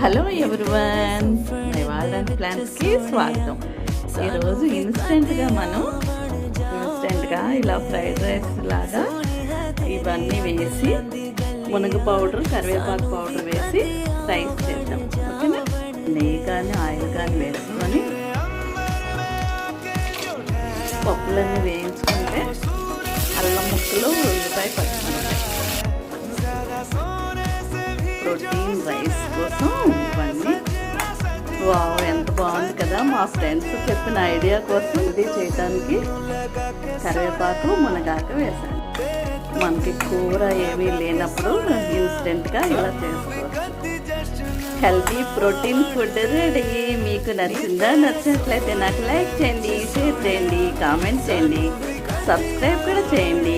Hello everyone. వాడడానికి ప్లాన్స్కి స్వాగతం. ఈరోజు ఇన్స్టెంట్గా మనం ఇన్స్టెంట్గా ఇలా ఫ్రైడ్ రైస్ లాగా ఇవన్నీ వేసి మునగ పౌడర్ కరివేపాకు పౌడర్ వేసి రైస్ చేద్దాం. ఓకేనా? నెయ్యి కానీ ఆయిల్ కానీ వేసుకొని పప్పులన్నీ వేయించుకుంటే అల్లం ముక్కలు ఉల్లిపాయ పచ్చిమిరపాయ ప్రోటీన్ రైస్. మా ఫ్రెండ్స్ చెప్పిన ఐడియా కోసం ఇది చేయడానికి కరివేపాకు మునగాకు వేసాను మనకి కూర ఏమీ లేనప్పుడు ఇన్స్టెంట్గా ఇలా చేసుకోవచ్చు. Healthy protein food ready. మీకు నచ్చిందా నచ్చినట్లయితే నాకు లైక్ చేయండి షేర్ చేయండి కామెంట్ చేయండి సబ్స్క్రైబ్ కూడా చేయండి.